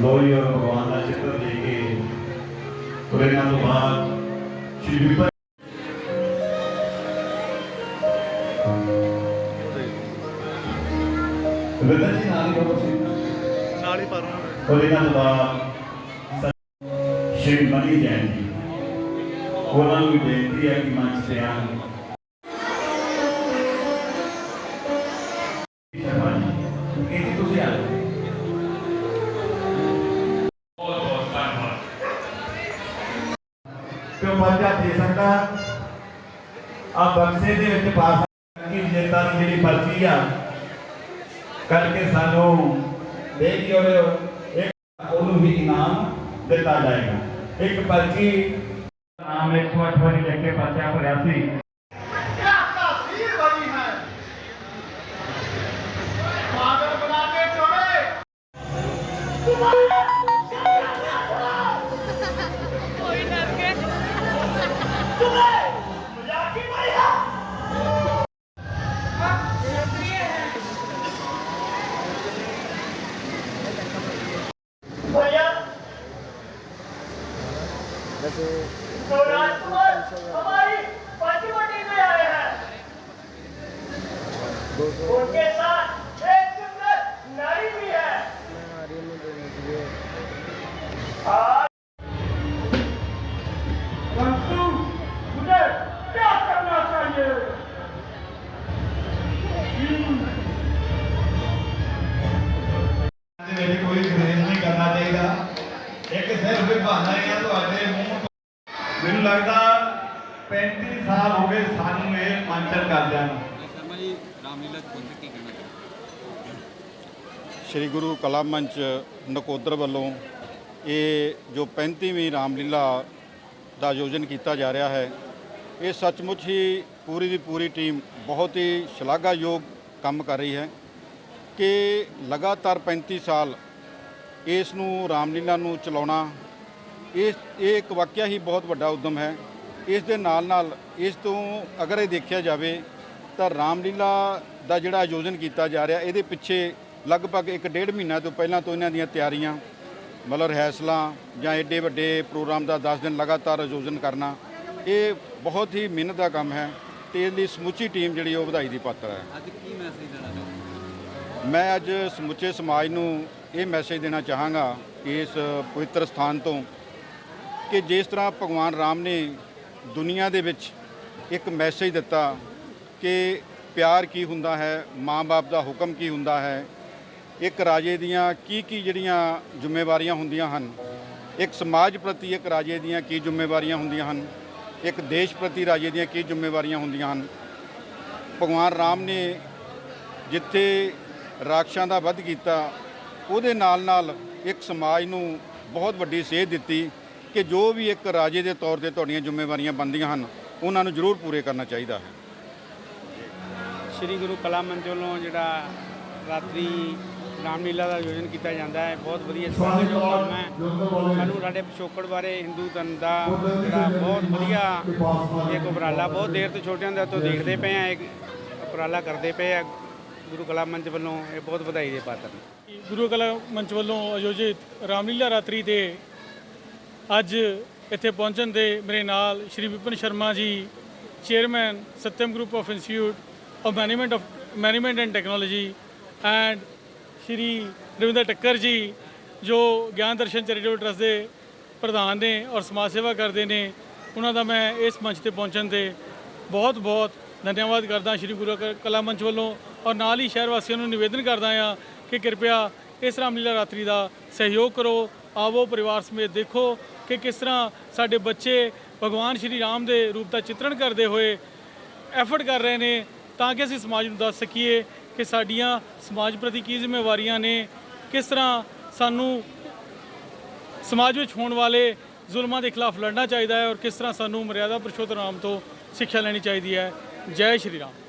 ਲੋਈ ਔਰ ਭਗਵਾਨ ਦਾ ਚਿੱਤਰ ਦੇ ਕੇ ਤੁਰੇਨਾਂ ਤੋਂ ਬਾਅਦ ਸ਼੍ਰੀ ਵਿਪਰ ਵਿਦਰ ਜੀ ਨਾਲ ਹੀ ਬਾਬਾ ਜੀ ਨਾਲ ਹੀ ਪਰ ਤੁਰੇਨਾਂ ਤੋਂ ਬਾਅਦ ਸ਼੍ਰੀ ਮਨੀ ਜੈਨ ਜੀ ਉਹਨਾਂ ਨੂੰ ਬੇਨਤੀ ਹੈ ਕਿ ਮੰਚ ਤੇ ਆ ਜਾਓ। ਕਿਉਂ ਪਰਚਾ ਦੇ ਸਕਦਾ? ਆ ਬਕਸੇ ਦੇ ਵਿੱਚ ਪਾ ਸਕਦਾ ਕਿ ਵਿਜੇਤਾ ਦੀ ਜਿਹੜੀ ਪਰਚੀ ਆ। ਕੱਢ ਕੇ ਸਾਨੂੰ ਦੇ ਕੇ ਉਹਨੂੰ ਵੀ ਇਨਾਮ ਦਿੱਤਾ ਜਾਏਗਾ। ਇੱਕ ਪਰਚੀ ਨਾਮ 108 ਵਾਰੀ ਲਿਖ ਕੇ ਪਰਚਾ ਭਰਿਆ ਸੀ। ਕੋਈ तो राजकुमार हमारी पंचवटी में आए हैं 35 ਸਾਲ ਹੋ ਗਏ ਸਾਨੂੰ ਇਹ ਮੰਚਨ ਕਰਦਿਆਂ ਨੂੰ। ਸ਼ਰਮਾ ਜੀ ਰਾਮਲੀਲਾ ਤੋਂ ਕੀ ਕਹਿਣਾ ਚਾਹੁੰਦੇ ਸ੍ਰੀ ਗੁਰੂ ਕਲਾ ਮੰਚ ਨਕੋਦਰ ਵੱਲੋਂ ਇਹ ਜੋ 35ਵੀਂ ਰਾਮਲੀਲਾ ਦਾ ਆਯੋਜਨ ਕੀਤਾ ਜਾ ਰਿਹਾ ਹੈ ਇਹ ਸੱਚਮੁੱਚ ਹੀ ਪੂਰੀ ਦੀ ਪੂਰੀ ਟੀਮ ਬਹੁਤ ਹੀ ਸ਼ਲਾਘਾਯੋਗ ਕੰਮ ਕਰ ਰਹੀ ਹੈ ਕਿ ਲਗਾਤਾਰ 35 ਸਾਲ ਇਸ ਨੂੰ ਰਾਮਲੀਲਾ ਨੂੰ ਚਲਾਉਣਾ ਇਹ ਇਹ ਇੱਕ ਵਾਕਿਆ ਹੀ ਬਹੁਤ ਵੱਡਾ ਉਦਮ ਹੈ। ਇਸ ਦੇ ਨਾਲ ਨਾਲ ਇਸ ਤੋਂ ਅਗਰ ਇਹ ਦੇਖਿਆ ਜਾਵੇ ਤਾਂ ਰਾਮਲੀਲਾ ਦਾ ਜਿਹੜਾ ਆਯੋਜਨ ਕੀਤਾ ਜਾ ਰਿਹਾ ਇਹਦੇ ਪਿੱਛੇ ਲਗਭਗ ਇੱਕ ਡੇਢ ਮਹੀਨਾ ਤੋਂ ਪਹਿਲਾਂ ਤੋਂ ਇਹਨਾਂ ਦੀਆਂ ਤਿਆਰੀਆਂ ਮਤਲਬ ਰਿਹਰਸਲਾਂ ਜਾਂ ਐਡੇ ਵੱਡੇ ਪ੍ਰੋਗਰਾਮ ਦਾ 10 ਦਿਨ ਲਗਾਤਾਰ ਆਯੋਜਨ ਕਰਨਾ ਇਹ ਬਹੁਤ ਹੀ ਮਿਹਨਤ ਦਾ ਕੰਮ ਹੈ ਤੇ ਇਸ ਲਈ ਸਮੁੱਚੀ ਟੀਮ ਜਿਹੜੀ ਉਹ ਵਧਾਈ ਦੀ ਪਾਤਰ ਹੈ। ਅੱਜ ਕੀ ਮੈਸੇਜ ਦੇਣਾ ਚਾਹੁੰਦੇ ਮੈਂ ਅੱਜ ਸਮੁੱਚੇ ਸਮਾਜ ਨੂੰ ਇਹ ਮੈਸੇਜ ਦੇਣਾ ਚਾਹਾਂਗਾ ਇਸ ਪਵਿੱਤਰ ਸਥਾਨ ਤੋਂ ਕਿ ਜਿਸ ਤਰ੍ਹਾਂ ਭਗਵਾਨ ਰਾਮ ਨੇ ਦੁਨੀਆ ਦੇ ਵਿੱਚ ਇੱਕ ਮੈਸੇਜ ਦਿੱਤਾ ਕਿ ਪਿਆਰ ਕੀ ਹੁੰਦਾ ਹੈ, ਮਾਂ-ਬਾਪ ਦਾ ਹੁਕਮ ਕੀ ਹੁੰਦਾ ਹੈ, ਇੱਕ ਰਾਜੇ ਦੀਆਂ ਕੀ ਕੀ ਜਿਹੜੀਆਂ ਜ਼ਿੰਮੇਵਾਰੀਆਂ ਹੁੰਦੀਆਂ ਹਨ, ਇੱਕ ਸਮਾਜ ਪ੍ਰਤੀ ਇੱਕ ਰਾਜੇ ਦੀਆਂ ਕੀ ਜ਼ਿੰਮੇਵਾਰੀਆਂ ਹੁੰਦੀਆਂ ਹਨ, ਇੱਕ ਦੇਸ਼ ਪ੍ਰਤੀ ਰਾਜੇ ਦੀਆਂ ਕੀ ਜ਼ਿੰਮੇਵਾਰੀਆਂ ਹੁੰਦੀਆਂ ਹਨ। ਭਗਵਾਨ ਰਾਮ ਨੇ ਜਿੱਥੇ ਰਾਖਸ਼ਾਂ ਦਾ ਵੱਧ ਕੀਤਾ, ਉਹਦੇ ਨਾਲ ਨਾਲ ਇੱਕ ਸਮਾਜ ਨੂੰ ਬਹੁਤ ਵੱਡੀ ਸੇਧ ਦਿੱਤੀ ਕਿ ਜੋ ਵੀ ਇੱਕ ਰਾਜੇ ਦੇ ਤੌਰ ਤੇ ਤੁਹਾਡੀਆਂ ਜ਼ਿੰਮੇਵਾਰੀਆਂ ਬਣਦੀਆਂ ਹਨ ਉਹਨਾਂ ਨੂੰ ਜ਼ਰੂਰ ਪੂਰੇ ਕਰਨਾ ਚਾਹੀਦਾ ਹੈ। ਸ੍ਰੀ ਗੁਰੂ ਕਲਾ ਮੰਚ ਵੱਲੋਂ ਜਿਹੜਾ ਰਾਤਰੀ ਰਾਮਲੀਲਾ ਦਾ ਆਯੋਜਨ ਕੀਤਾ ਜਾਂਦਾ ਹੈ ਬਹੁਤ ਵਧੀਆ ਸਵਾਗਤ ਕੰਮ ਹੈ ਸਾਨੂੰ ਸਾਡੇ ਪਿਛੋਕੜ ਬਾਰੇ ਹਿੰਦੂ ਧਰਮ ਦਾ ਜਿਹੜਾ ਬਹੁਤ ਵਧੀਆ ਇੱਕ ਉਪਰਾਲਾ ਬਹੁਤ ਦੇਰ ਤੋਂ ਛੋਟਿਆਂ ਦੇ ਤੋਂ ਦੇਖਦੇ ਪਏ ਆ ਇੱਕ ਉਪਰਾਲਾ ਕਰਦੇ ਪਏ ਆ ਗੁਰੂ ਕਲਾ ਮੰਚ ਵੱਲੋਂ ਇਹ ਬਹੁਤ ਵਧਾਈ ਦੇ ਪਾਤਰ ਨੇ। ਗੁਰੂ ਕਲਾ ਮੰਚ ਵੱਲੋਂ ਆਯੋਜਿਤ ਰਾਮਲੀਲਾ ਰਾਤਰੀ ਤੇ ਅੱਜ ਇੱਥੇ ਪਹੁੰਚਣ ਦੇ ਮੇਰੇ ਨਾਲ Shri Vipan Sharma ji chairman Satyam group of institute of management of management and technology and Shri Ravinder Takkar ji, ਜੋ ਗਿਆਨ ਦਰਸ਼ਨ ਚੈਰੀਟੇਬਲ ਟਰਸਟ ਦੇ ਪ੍ਰਧਾਨ ਨੇ ਔਰ ਸਮਾਜ ਸੇਵਾ ਕਰਦੇ ਨੇ, ਉਹਨਾਂ ਦਾ ਮੈਂ ਇਸ ਮੰਚ ਤੇ ਪਹੁੰਚਣ ਤੇ ਬਹੁਤ ਬਹੁਤ ਧੰਨਵਾਦ ਕਰਦਾ ਸ਼੍ਰੀ ਗੁਰੂ ਕ- ਕਲਾ ਮੰਚ ਵੱਲੋਂ ਔਰ ਨਾਲ ਹੀ ਸ਼ਹਿਰ ਵਾਸੀਆਂ ਨੂੰ ਨਿਵੇਦਨ ਕਰਦਾ ਹਾਂ ਕਿ ਕਿਰਪਾ ਇਸ ਰਾਮਲੀਲਾ ਰਾਤਰੀ ਦਾ ਸਹਿਯੋਗ ਕਰੋ ਆਵੋ ਪਰਿਵਾਰ ਸਮੇਤ ਦੇਖੋ ਕਿ ਕਿਸ ਤਰ੍ਹਾਂ ਸਾਡੇ ਬੱਚੇ ਭਗਵਾਨ ਸ਼੍ਰੀ ਰਾਮ ਦੇ ਰੂਪ ਦਾ ਚਿੱਤਰਣ ਕਰਦੇ ਹੋਏ ਐਫਰਟ ਕਰ ਰਹੇ ਨੇ, ਤਾਂ ਕਿ ਅਸੀਂ ਸਮਾਜ ਨੂੰ ਦੱਸ ਸਕੀਏ ਕਿ ਸਾਡੀਆਂ ਸਮਾਜ ਪ੍ਰਤੀ ਕੀ ਜ਼ਿੰਮੇਵਾਰੀਆਂ ਨੇ, ਕਿਸ ਤਰ੍ਹਾਂ ਸਾਨੂੰ ਸਮਾਜ ਵਿੱਚ ਹੋਣ ਵਾਲੇ ਜ਼ੁਲਮਾਂ ਦੇ ਖਿਲਾਫ ਲੜਨਾ ਚਾਹੀਦਾ ਹੈ ਔਰ ਕਿਸ ਤਰ੍ਹਾਂ ਸਾਨੂੰ ਮਰਿਆਦਾ ਪੁਰਸ਼ੋਤਮ ਰਾਮ ਤੋਂ ਸਿੱਖਿਆ ਲੈਣੀ ਚਾਹੀਦੀ ਹੈ। ਜੈ ਸ਼੍ਰੀ ਰਾਮ।